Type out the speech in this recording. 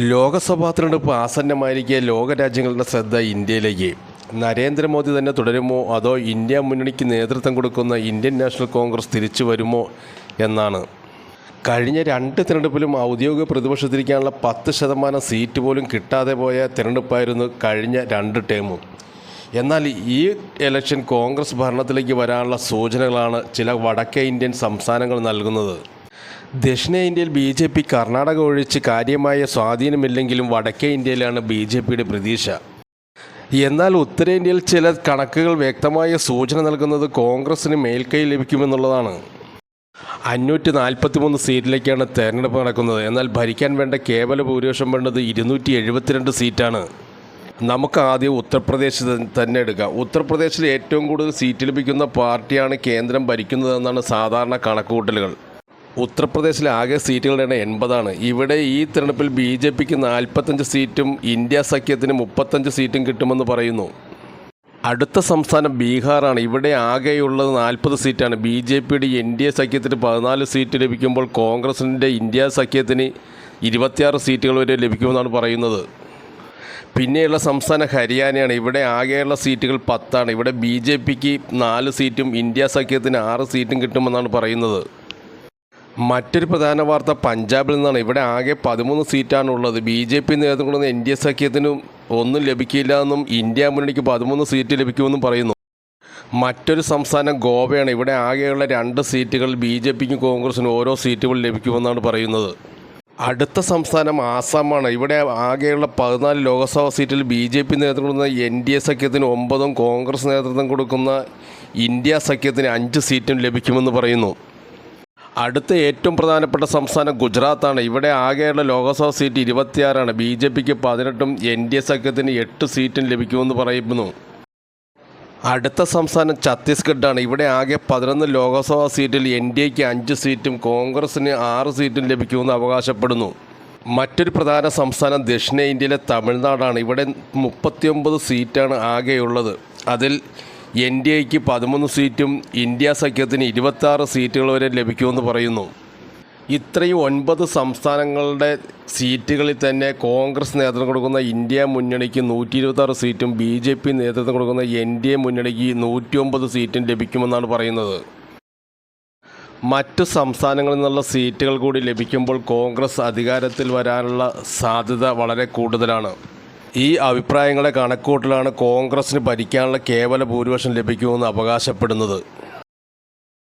ലോകസഭാ തിരഞ്ഞെടുപ്പ് ആസന്നമായിരിക്കെ ലോകരാജ്യങ്ങളുടെ ശ്രദ്ധ ഇന്ത്യയിലേക്ക്. നരേന്ദ്രമോദി തന്നെ തുടരുമോ അതോ ഇന്ത്യ മുന്നണിക്ക് നേതൃത്വം കൊടുക്കുന്ന ഇന്ത്യൻ നാഷണൽ കോൺഗ്രസ് തിരിച്ചു വരുമോ എന്നാണ്. കഴിഞ്ഞ രണ്ട് തിരഞ്ഞെടുപ്പിലും ഔദ്യോഗിക പ്രതിപക്ഷത്തിരിക്കാനുള്ള പത്ത് ശതമാനം സീറ്റ് പോലും കിട്ടാതെ പോയ തിരഞ്ഞെടുപ്പായിരുന്നു കഴിഞ്ഞ രണ്ട് ടേമും. എന്നാൽ ഈ ഇലക്ഷൻ കോൺഗ്രസ് ഭരണത്തിലേക്ക് വരാനുള്ള സൂചനകളാണ് ചില വടക്കേ ഇന്ത്യൻ സംസ്ഥാനങ്ങൾ നൽകുന്നത്. ദക്ഷിണേന്ത്യയിൽ ബി ജെ പി കർണാടക ഒഴിച്ച് കാര്യമായ സ്വാധീനമില്ലെങ്കിലും വടക്കേ ഇന്ത്യയിലാണ് ബി ജെ പിയുടെ പ്രതീക്ഷ. എന്നാൽ ഉത്തരേന്ത്യയിൽ ചില കണക്കുകൾ വ്യക്തമായ സൂചന നൽകുന്നത് കോൺഗ്രസിന് മേൽക്കൈ ലഭിക്കുമെന്നുള്ളതാണ്. അഞ്ഞൂറ്റി നാൽപ്പത്തി മൂന്ന് സീറ്റിലേക്കാണ് തെരഞ്ഞെടുപ്പ് നടക്കുന്നത്. എന്നാൽ ഭരിക്കാൻ വേണ്ട കേവല ഭൂരിപക്ഷം വേണ്ടത് ഇരുന്നൂറ്റി എഴുപത്തിരണ്ട് സീറ്റാണ്. നമുക്ക് ആദ്യം ഉത്തർപ്രദേശ് തന്നെ എടുക്കാം. ഉത്തർപ്രദേശിൽ ഏറ്റവും കൂടുതൽ സീറ്റ് ലഭിക്കുന്ന പാർട്ടിയാണ് കേന്ദ്രം ഭരിക്കുന്നതെന്നാണ് സാധാരണ കണക്കുകൂട്ടലുകൾ. ഉത്തർപ്രദേശിലെ ആകെ സീറ്റുകളുടെ എണ്ണം എൺപതാണ്. ഇവിടെ ഈ തിരഞ്ഞെടുപ്പിൽ ബി ജെ പിക്ക് നാൽപ്പത്തഞ്ച് സീറ്റും ഇന്ത്യ സഖ്യത്തിന് മുപ്പത്തഞ്ച് സീറ്റും കിട്ടുമെന്ന് പറയുന്നു. അടുത്ത സംസ്ഥാനം ബീഹാറാണ്. ഇവിടെ ആകെയുള്ളത് നാൽപ്പത് സീറ്റാണ്. ബി ജെ പിയുടെ എൻ ഡി എ സഖ്യത്തിന് പതിനാല് സീറ്റ് ലഭിക്കുമ്പോൾ കോൺഗ്രസിന്റെ ഇന്ത്യ സഖ്യത്തിന് ഇരുപത്തിയാറ് സീറ്റുകൾ വരെ ലഭിക്കുമെന്നാണ് പറയുന്നത്. പിന്നെയുള്ള സംസ്ഥാനം ഹരിയാനയാണ്. ഇവിടെ ആകെയുള്ള സീറ്റുകൾ പത്താണ്. ഇവിടെ ബി ജെ പിക്ക് നാല് സീറ്റും ഇന്ത്യ സഖ്യത്തിന് ആറ് സീറ്റും കിട്ടുമെന്നാണ് പറയുന്നത്. മറ്റൊരു പ്രധാന വാർത്ത പഞ്ചാബിൽ നിന്നാണ്. ഇവിടെ ആകെ പതിമൂന്ന് സീറ്റാണ് ഉള്ളത്. ബി ജെ പി നേതൃത്വം കൊടുക്കുന്ന എൻ ഡി എ സഖ്യത്തിനും ഒന്നും ലഭിക്കില്ല എന്നും ഇന്ത്യ മുന്നണിക്ക് പതിമൂന്ന് സീറ്റ് ലഭിക്കുമെന്നും പറയുന്നു. മറ്റൊരു സംസ്ഥാനം ഗോവയാണ്. ഇവിടെ ആകെയുള്ള രണ്ട് സീറ്റുകൾ ബി ജെ പിക്കും കോൺഗ്രസിനും ഓരോ സീറ്റുകൾ ലഭിക്കുമെന്നാണ് പറയുന്നത്. അടുത്ത സംസ്ഥാനം ആസാമാണ്. ഇവിടെ ആകെയുള്ള പതിനാല് ലോക്സഭാ സീറ്റിൽ ബി ജെ പി നേതൃത്വം കൊടുക്കുന്ന എൻ ഡി എ സഖ്യത്തിന് ഒമ്പതും കോൺഗ്രസ് നേതൃത്വം കൊടുക്കുന്ന ഇന്ത്യ സഖ്യത്തിന് അഞ്ച് സീറ്റും ലഭിക്കുമെന്ന് പറയുന്നു. അടുത്ത ഏറ്റവും പ്രധാനപ്പെട്ട സംസ്ഥാനം ഗുജറാത്താണ്. ഇവിടെ ആകെയുള്ള ലോക്സഭാ സീറ്റ് ഇരുപത്തിയാറാണ്. ബി ജെ പിക്ക് പതിനെട്ടും എൻ ഡി എ സഖ്യത്തിന് എട്ട് സീറ്റും ലഭിക്കുമെന്ന് പറയുന്നു. അടുത്ത സംസ്ഥാനം ഛത്തീസ്ഗഡാണ് ഇവിടെ ആകെ പതിനൊന്ന് ലോക്സഭാ സീറ്റിൽ എൻ ഡി എക്ക് അഞ്ച് സീറ്റും കോൺഗ്രസിന് ആറ് സീറ്റും ലഭിക്കുമെന്ന് അവകാശപ്പെടുന്നു. മറ്റൊരു പ്രധാന സംസ്ഥാനം ദക്ഷിണേന്ത്യയിലെ തമിഴ്നാടാണ്. ഇവിടെ മുപ്പത്തിയൊമ്പത് സീറ്റാണ് ആകെയുള്ളത്. അതിൽ എൻ ഡി എക്ക് പതിമൂന്ന് സീറ്റും ഇന്ത്യ സഖ്യത്തിന് ഇരുപത്താറ് സീറ്റുകൾ വരെ ലഭിക്കുമെന്ന് പറയുന്നു. ഇത്രയും ഒൻപത് സംസ്ഥാനങ്ങളുടെ സീറ്റുകളിൽ തന്നെ കോൺഗ്രസ് നേതൃത്വം കൊടുക്കുന്ന ഇന്ത്യ മുന്നണിക്ക് നൂറ്റി ഇരുപത്താറ് സീറ്റും ബി ജെ പി നേതൃത്വം കൊടുക്കുന്ന എൻ ഡി എ മുന്നണിക്ക് നൂറ്റി ഒമ്പത് സീറ്റും ലഭിക്കുമെന്നാണ് പറയുന്നത്. മറ്റു സംസ്ഥാനങ്ങളിൽ നിന്നുള്ള സീറ്റുകൾ കൂടി ലഭിക്കുമ്പോൾ കോൺഗ്രസ് അധികാരത്തിൽ വരാനുള്ള സാധ്യത വളരെ കൂടുതലാണ്. ഈ അഭിപ്രായങ്ങളെ കണക്കൂട്ടലാണ് കോൺഗ്രസിന് ഭരിക്കാനുള്ള കേവല ഭൂരിപക്ഷം ലഭിക്കുമെന്ന് അവകാശപ്പെടുന്നത്.